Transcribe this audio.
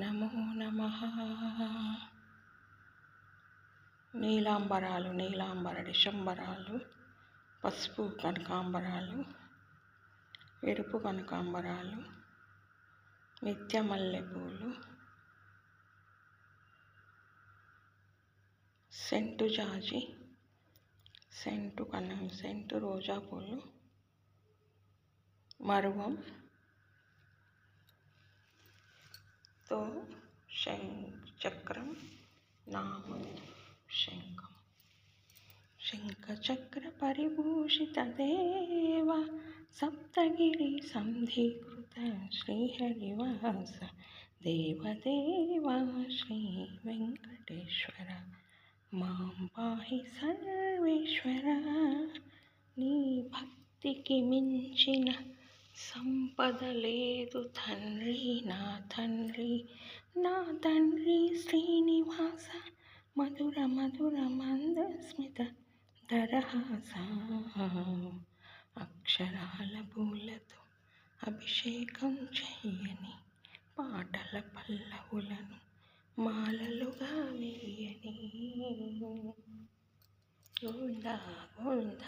నమో నమ. నీలాంబరాలు నీలాంబర డిశంబరాలు పసుపు కనకాంబరాలు ఎరుపు కనకాంబరాలు నిత్య మల్లెపూలు సెంటు జాజి సెంటు కన సెంటు రోజా పూలు మరువం तो शङ्खचक्रं नाम शङ्खं शङ्खचक्रपरिभूषितदेव सप्तगिरिसन्धिकृत श्रीहरिवास श्री वेंकटेश्वर। माँ पाहि सर्वेश्वर, नी भक्ति की मिंचिना సంపద లేదు తండ్రి నా తండ్రి. నా తండ్రి శ్రీనివాస మధుర మధుర మంద స్మిత దరహాస. అక్షరాల పూలతో అభిషేకం చెయ్యని పాటల పల్లవులను మాలలుగా వేయని. గోవింద గోవింద